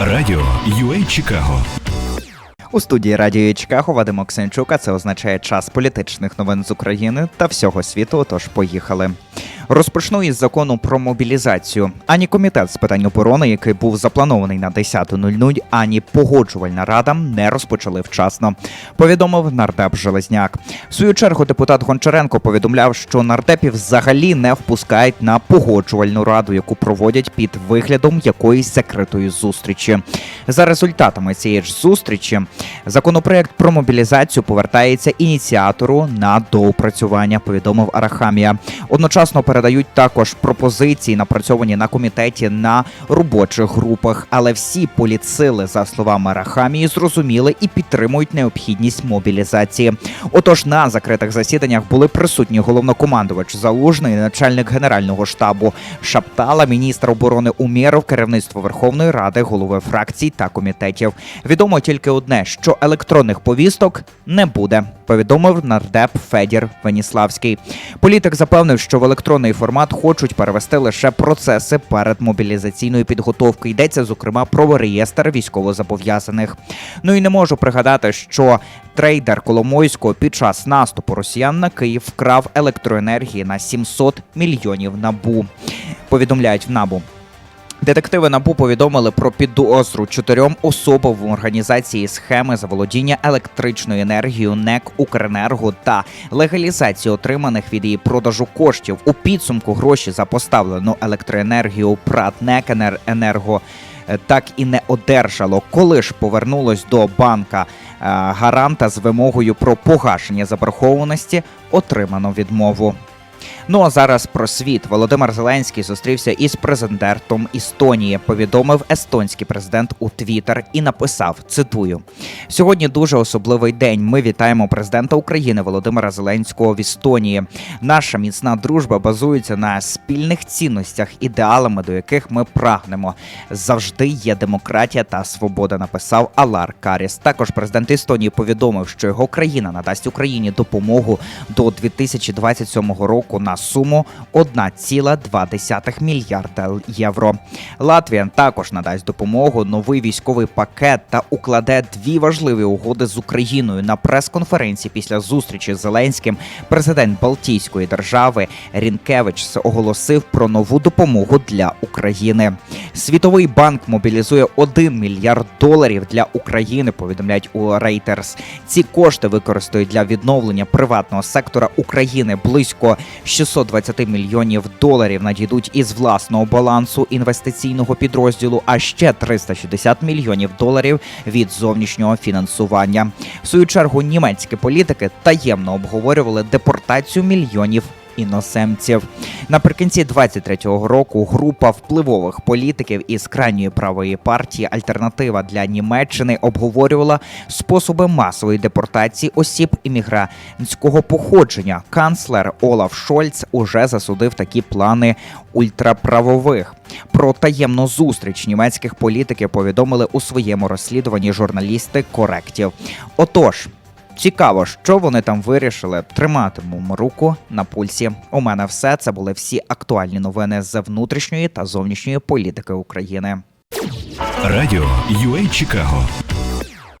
Радіо UA Чикаго У студії Радіо Чикаго Вадим Оксенчук, а це означає час політичних новин з України та всього світу. Тож поїхали. Розпочну із закону про мобілізацію. Ані комітет з питань оборони, який був запланований на 10.00, ані погоджувальна рада не розпочали вчасно. Повідомив нардеп Железняк. В свою чергу депутат Гончаренко повідомляв, що нардепів взагалі не впускають на погоджувальну раду, яку проводять під виглядом якоїсь закритої зустрічі. За результатами цієї ж зустрічі законопроект про мобілізацію повертається ініціатору на доопрацювання. Повідомив Арахамія. Одночасно передають також пропозиції, напрацьовані на комітеті на робочих групах. Але всі політсили, за словами Арахамії, зрозуміли і підтримують необхідність мобілізації. Отож, на закритих засіданнях були присутні головнокомандувач Залужний, начальник генерального штабу Шаптала, міністр оборони Умєров, керівництво Верховної Ради, голови фракцій та комітетів. Відомо тільки одне, що електронних повісток не буде. Повідомив нардеп Федір Веніславський. Політик запевнив, що в електронний формат хочуть перевести лише процеси перед мобілізаційною підготовки. Йдеться зокрема про реєстр військовозобов'язаних. Ну і не можу пригадати, що трейдер Коломойського під час наступу росіян на Київ вкрав електроенергії на 700 мільйонів набу. Повідомляють в набу. Детективи НАБУ повідомили про підозру чотирьом особам в організації схеми заволодіння електричною енергією НЕК Укренерго та легалізації отриманих від її продажу коштів. У підсумку гроші за поставлену електроенергію ПРАТ НЕК Енерго так і не одержало. Коли ж повернулось до банка е, гаранта з вимогою про погашення заборгованості, отримано відмову. Ну а зараз про світ. Володимир Зеленський зустрівся із президентом Естонії. Повідомив естонський президент у Твіттер і написав: цитую: сьогодні дуже особливий день. Ми вітаємо президента України Володимира Зеленського в Естонії. Наша міцна дружба базується на спільних цінностях, ідеалами, до яких ми прагнемо. Завжди є демократія та свобода. Написав Алар Каріс. Також президент Естонії повідомив, що його країна надасть Україні допомогу до 2027 року на суму 1,2 мільярда євро. Латвія також надасть допомогу, новий військовий пакет та укладе дві важливі угоди з Україною на прес-конференції після зустрічі з Зеленським. Президент Балтійської держави Рінкевич оголосив про нову допомогу для України. Світовий банк мобілізує 1 мільярд доларів для України. Повідомляють у Reuters. Ці кошти використають для відновлення приватного сектора України близько 620 мільйонів доларів надійдуть із власного балансу інвестиційного підрозділу, а ще 360 мільйонів доларів від зовнішнього фінансування. В свою чергу німецькі політики таємно обговорювали депортацію мільйонів. Іноземців наприкінці 23-го року група впливових політиків із крайньої правої партії Альтернатива для Німеччини обговорювала способи масової депортації осіб іммігрантського походження. Канцлер Олаф Шольц уже засудив такі плани ультраправових. Про таємну зустріч німецьких політиків повідомили у своєму розслідуванні журналісти коректів. Отож. Цікаво, що вони там вирішили. Триматимемо руку на пульсі. У мене все це були всі актуальні новини з внутрішньої та зовнішньої політики України. Радіо UA Чикаго